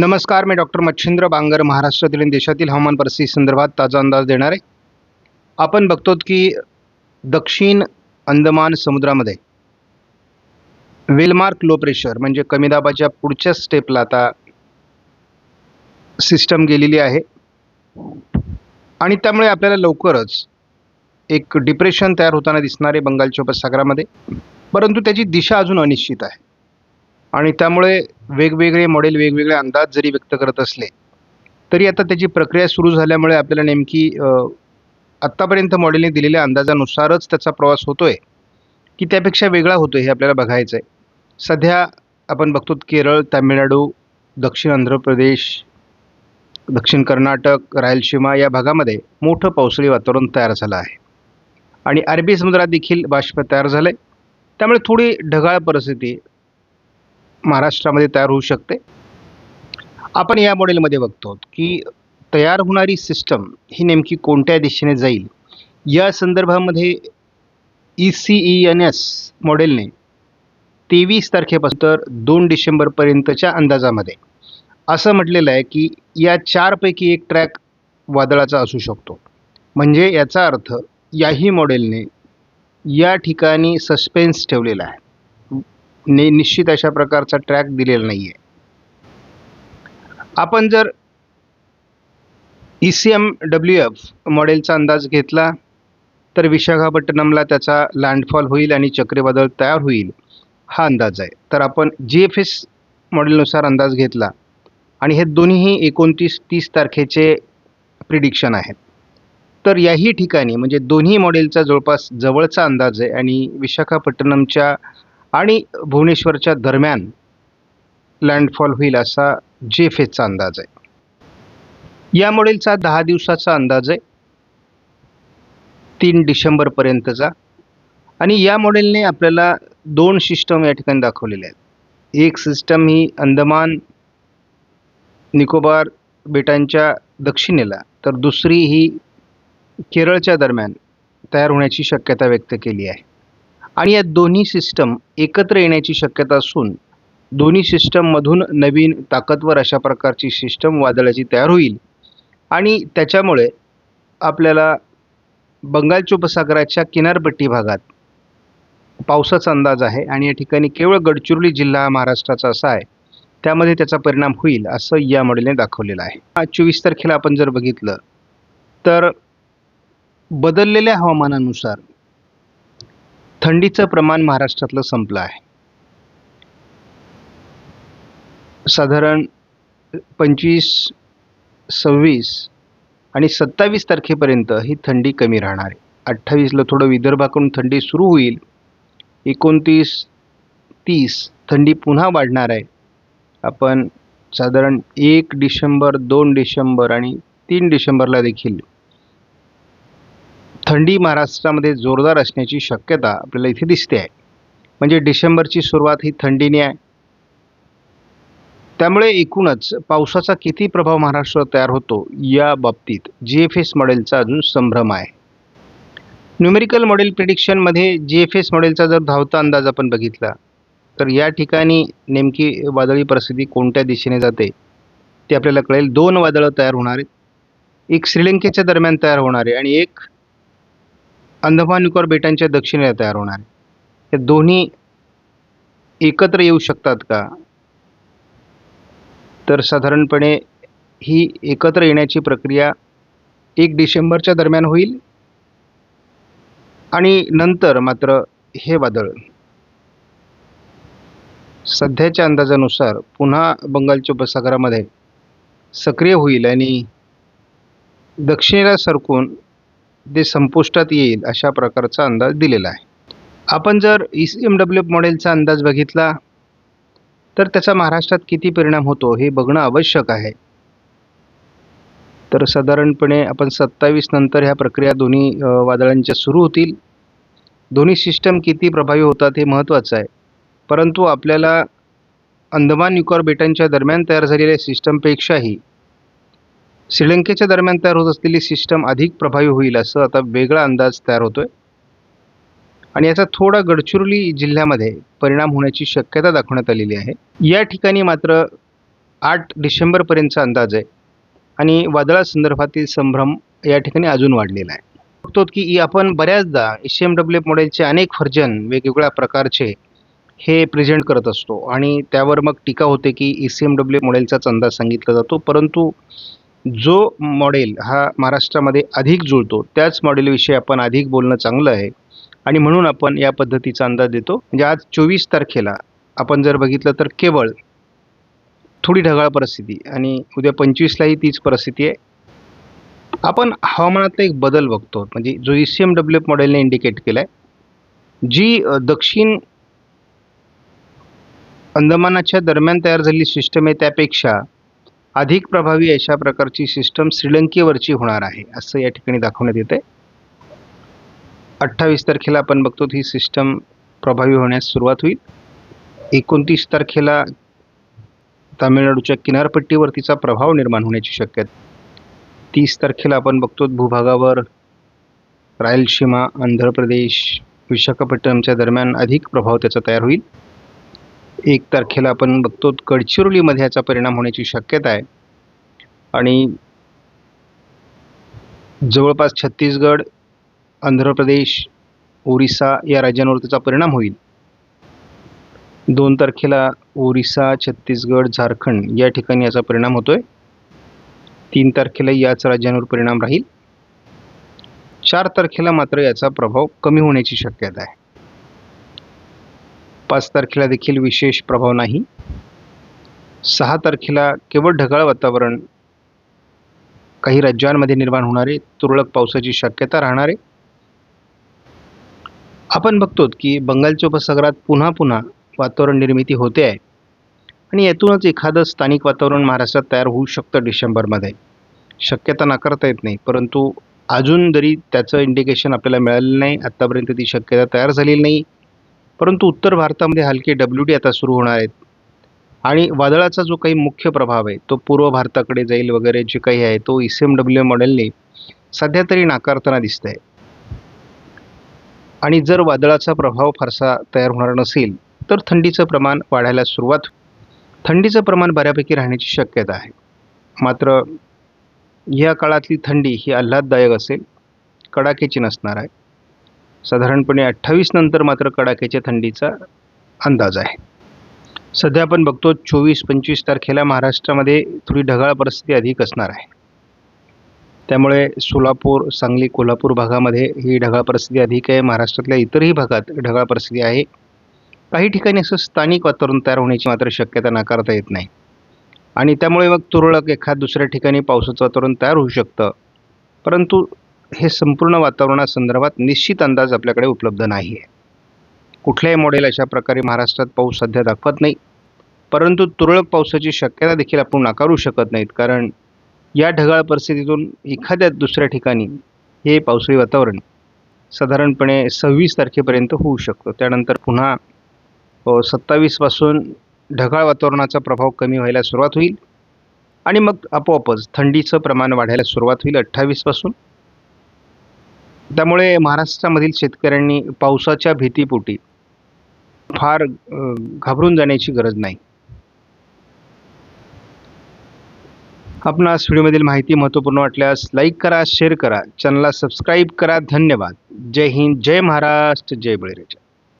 नमस्कार मी डॉक्टर मच्छिंद्र बांगर महाराष्ट्रातील आणि देशातील हवामान परिस्थिती संदर्भात ताजा अंदाज देणार आहे. आपण बघतो की दक्षिण अंदमान समुद्रामध्ये वेलमार्क लो प्रेशर म्हणजे कमी दाबाच्या पुढच्या स्टेपला आता सिस्टम गेलेली आहे. आणि त्यामुळे आपल्याला लवकरच एक डिप्रेशन तयार होताना दिसणार आहे बंगालच्या उपसागरामध्ये परंतु त्याची दिशा अजून अनिश्चित आहे. आणि त्यामुळे वेगवेगळे मॉडेल वेगवेगळे अंदाज जरी व्यक्त करत असले तरी आता त्याची प्रक्रिया सुरू झाल्यामुळे आपल्याला नेमकी आत्तापर्यंत मॉडेलने दिलेल्या अंदाजानुसारच त्याचा प्रवास होतो आहे की त्यापेक्षा वेगळा होतो हे आपल्याला बघायचं आहे सध्या आपण बघतो केरळ तामिळनाडू दक्षिण आंध्र प्रदेश दक्षिण कर्नाटक रायलसीमा या भागामध्ये मोठं पावसाळी वातावरण तयार झालं आहे. आणि अरबी समुद्रात देखील बाष्प तयार झालं आहे त्यामुळे थोडी ढगाळ परिस्थिती महाराष्ट्रामध्ये तयार होऊ शकते. आपण या मॉडेलमध्ये बघतो की तयार होणारी सिस्टम ही नेमकी कोणत्या दिशेने जाईल? या संदर्भामध्ये E C E N S मॉडेलने तेवीस तारखेपासून तर दोन डिसेंबरपर्यंतच्या अंदाजामध्ये असं म्हटलेलं आहे की या चारपैकी एक ट्रॅक वादळाचा असू शकतो. म्हणजे याचा अर्थ याही मॉडेलने या ठिकाणी सस्पेन्स ठेवलेला आहे. नि निश्चित अशा प्रकारचा ट्रॅक दिलेला नाही आहे आपण जर E C M W F मॉडेलचा अंदाज घेतला तर विशाखापट्टणमला त्याचा लँडफॉल होईल आणि चक्रीवादळ तयार होईल हा अंदाज आहे. तर आपण जी एफ एस मॉडेलनुसार अंदाज घेतला आणि हे दोन्हीही एकोणतीस तीस तारखेचे प्रिडिक्शन आहेत. तर याही ठिकाणी म्हणजे दोन्ही मॉडेलचा जवळपास जवळचा अंदाज आहे आणि विशाखापट्टणमच्या आणि भुवनेश्वरच्या दरम्यान लँडफॉल होईल असा जे फेजचा अंदाज आहे. या मॉडेलचा दहा दिवसाचा अंदाज आहे. तीन डिसेंबरपर्यंतचा आणि या मॉडेलने आपल्याला दोन सिस्टम या ठिकाणी दाखवलेले आहेत. एक सिस्टम ही अंदमान निकोबार बेटांच्या दक्षिणेला तर दुसरी ही केरळच्या दरम्यान तयार होण्याची शक्यता व्यक्त केली आहे. आणि या दोन्ही सिस्टम एकत्र येण्याची शक्यता असून दोन्ही सिस्टममधून नवीन ताकदवर अशा प्रकारची सिस्टम वादळाची तयार होईल. आणि त्याच्यामुळे आपल्याला बंगालच्या उपसागराच्या किनारपट्टी भागात पावसाचा अंदाज आहे आणि या ठिकाणी केवळ गडचिरोली जिल्हा हा महाराष्ट्राचा असा आहे. त्यामध्ये त्याचा परिणाम होईल असं या मॉडेलने दाखवलेलं आहे. चोवीस तारखेला आपण जर बघितलं तर बदललेल्या हवामानानुसार थंडीचं प्रमाण महाराष्ट्रातलं संपलं आहे. साधारण पंचवीस सव्वीस आणि सत्तावीस तारखेपर्यंत ही थंडी कमी राहणार आहे. अठ्ठावीसला थोडं विदर्भाकडून थंडी सुरू होईल. एकोणतीस तीस थंडी पुन्हा वाढणार आहे. आपण साधारण एक डिसेंबर दोन डिसेंबर आणि तीन डिसेंबरला देखील थंडी महाराष्ट्रामध्ये जोरदार असण्याची शक्यता आपल्याला इथे दिसते आहे. म्हणजे डिसेंबरची सुरुवात ही थंडीने आहे. त्यामुळे एकूणच पावसाचा किती प्रभाव महाराष्ट्रावर तयार होतो या बाबतीत जी एफ एस मॉडेलचा अजून संभ्रम आहे. न्यूमेरिकल मॉडेल प्रिडिक्शनमध्ये जी एफ एस मॉडेलचा जर धावता अंदाज आपण बघितला तर या ठिकाणी नेमकी वादळी परिस्थिती कोणत्या दिशेने जाते ते आपल्याला कळेल. दोन वादळं तयार होणार आहेत. एक श्रीलंकेच्या दरम्यान तयार होणार आहे आणि एक अंदमान निकोबार बेटांच्या दक्षिणेला तयार होणार आहे. हे दोन्ही एकत्र येऊ शकतात का? तर साधारणपणे ही एकत्र येण्याची प्रक्रिया एक डिसेंबरच्या दरम्यान होईल आणि नंतर मात्र हे वादळ. सध्याच्या अंदाजानुसार पुन्हा बंगालच्या उपसागरामध्ये सक्रिय होईल आणि दक्षिणेला सरकून ते संपुष्टात येईल अशा प्रकारचा अंदाज दिलेला आहे. आपण जर E C M W F मॉडेलचा अंदाज बघितला तर त्याचा महाराष्ट्रात किती परिणाम होतो हे बघणं आवश्यक आहे. तर साधारणपणे आपण सत्तावीस नंतर ह्या प्रक्रिया दोन्ही वादळांच्या सुरू होतील. दोन्ही सिस्टम किती प्रभावी होतात हे महत्त्वाचं आहे. परंतु आपल्याला अंदमान निकोबार बेटांच्या दरम्यान तयार झालेल्या सिस्टमपेक्षाही श्रीलंकेच्या दरम्यान तयार होत असलेली सिस्टम अधिक प्रभावी होईल असं आता वेगळा अंदाज तयार होतोय. आणि याचा थोडा गडचिरोली जिल्ह्यामध्ये परिणाम होण्याची शक्यता दाखवण्यात आलेली आहे. या ठिकाणी मात्र आठ डिसेंबरपर्यंतचा अंदाज आहे. आणि वादळासंदर्भातील संभ्रम या ठिकाणी अजून वाढलेला आहे. बघतो की आपण बऱ्याचदा एस एम डब्ल्यू मॉडेलचे अनेक व्हर्जन वेगवेगळ्या प्रकारचे हे प्रेझेंट करत असतो. आणि त्यावर मग टीका होते की ई सी एम डब्ल्यू मॉडेलचाच अंदाज सांगितला जातो. परंतु जो मॉडेल हा महाराष्ट्रामध्ये अधिक जुळतो त्याच मॉडेलविषयी आपण अधिक बोलणं चांगलं आहे. आणि म्हणून आपण या पद्धतीचा अंदाज देतो. म्हणजे आज चोवीस तारखेला आपण जर बघितलं तर केवळ थोडी ढगाळ परिस्थिती आणि उद्या पंचवीसलाही तीच परिस्थिती आहे. आपण हवामानातला एक बदल बघतो. म्हणजे जो ई सी एम डब्ल्यू मॉडेलने इंडिकेट केला आहे जी दक्षिण अंदमानाच्या दरम्यान तयार झालेली सिस्टम आहे त्यापेक्षा अधिक प्रभावी अशा प्रकारची सिस्टम श्रीलंकेवरची होणार आहे असं या ठिकाणी दाखवण्यात येते आहे अठ्ठावीस तारखेला आपण बघतो ही सिस्टम प्रभावी होण्यास सुरुवात होईल. एकोणतीस तारखेला तामिळनाडूच्या किनारपट्टीवर तिचा प्रभाव निर्माण होण्याची शक्यता तीस तारखेला आपण बघतो भूभागावर रायलसीमा आंध्र प्रदेश विशाखापट्टणमच्या दरम्यान अधिक प्रभाव त्याचा तयार होईल. एक तारखेला आपण बघतो गडचिरोलीमध्ये याचा परिणाम होण्याची शक्यता आहे. आणि जवळपास छत्तीसगड आंध्र प्रदेश ओरिसा या राज्यांवर त्याचा परिणाम होईल. दोन तारखेला ओरिसा छत्तीसगड झारखंड या ठिकाणी याचा परिणाम होतो आहे तीन तारखेला याच राज्यांवर परिणाम राहील. चार तारखेला मात्र याचा प्रभाव कमी होण्याची शक्यता आहे. पाच तारखेला देखील विशेष प्रभाव नाही. सहा तारखेला केवळ ढगाळ वातावरण काही राज्यांमध्ये निर्माण होणारे तुरळक पावसाची शक्यता राहणार. आहे आपण बघतो की बंगालच्या उपसागरात पुन्हा पुन्हा वातावरण निर्मिती होते आहे. आणि यातूनच एखादं स्थानिक वातावरण महाराष्ट्रात तयार होऊ शकतं डिसेंबरमध्ये. शक्यता नाकारता येत नाही परंतु अजून जरी त्याचं इंडिकेशन आपल्याला मिळालेलं नाही आत्तापर्यंत ती शक्यता तयार झालेली नाही. परंतु उत्तर भारतामध्ये हलके डब्ल्यू डी आता सुरू होणार आहेत. आणि वादळाचा जो काही मुख्य प्रभाव आहे तो पूर्व भारताकडे जाईल वगैरे जे काही आहे तो ई सी एम डब्ल्यू मॉडेलने सध्या तरी नाकारताना दिसत आहे आणि जर वादळाचा प्रभाव फारसा तयार होणार नसेल तर थंडीचं प्रमाण वाढायला सुरुवात थंडीचं प्रमाण बऱ्यापैकी राहण्याची शक्यता आहे. मात्र या काळातली थंडी ही आल्हाददायक असेल कडाक्याची नसणार आहे. साधारणपणे अठ्ठावीस नंतर मात्र कडाक्याच्या थंडीचा अंदाज आहे. सध्या आपण बघतो चोवीस पंचवीस तारखेला महाराष्ट्रामध्ये थोडी ढगाळ परिस्थिती अधिक असणार आहे. त्यामुळे सोलापूर सांगली कोल्हापूर भागामध्ये ही ढगाळ परिस्थिती अधिक आहे. महाराष्ट्रातल्या इतरही भागात ढगाळ परिस्थिती आहे. काही ठिकाणी असं स्थानिक वातावरण तयार होण्याची मात्र शक्यता नाकारता येत नाही. आणि त्यामुळे मग तुरळक एखाद दुसऱ्या ठिकाणी पावसाचं वातावरण तयार होऊ शकतं. परंतु हे संपूर्ण वातावरणासंदर्भात निश्चित अंदाज आपल्याकडे उपलब्ध नाही आहे कुठल्याही मॉडेल अशा प्रकारे महाराष्ट्रात पाऊस सध्या दाखवत नाही. परंतु तुरळक पावसाची शक्यता देखील आपण नाकारू शकत नाहीत. कारण या ढगाळ परिस्थितीतून एखाद्या दुसऱ्या ठिकाणी हे पावसाळी वातावरण साधारणपणे सव्वीस तारखेपर्यंत होऊ शकतं. त्यानंतर पुन्हा सत्तावीसपासून ढगाळ वातावरणाचा प्रभाव कमी व्हायला सुरुवात होईल. आणि मग आपोआपच थंडीचं प्रमाण वाढायला सुरुवात होईल अठ्ठावीसपासून त्यामुळे महाराष्ट्रामधील शेतकऱ्यांनी पावसाच्या भीतीपोटी फार घाबरून जाण्याची गरज नाही. आपणास व्हिडिओमधील माहिती महत्त्वपूर्ण वाटल्यास लाईक करा शेअर करा चॅनलला सबस्क्राईब करा. धन्यवाद. जय हिंद जय महाराष्ट्र जय बळीराजा.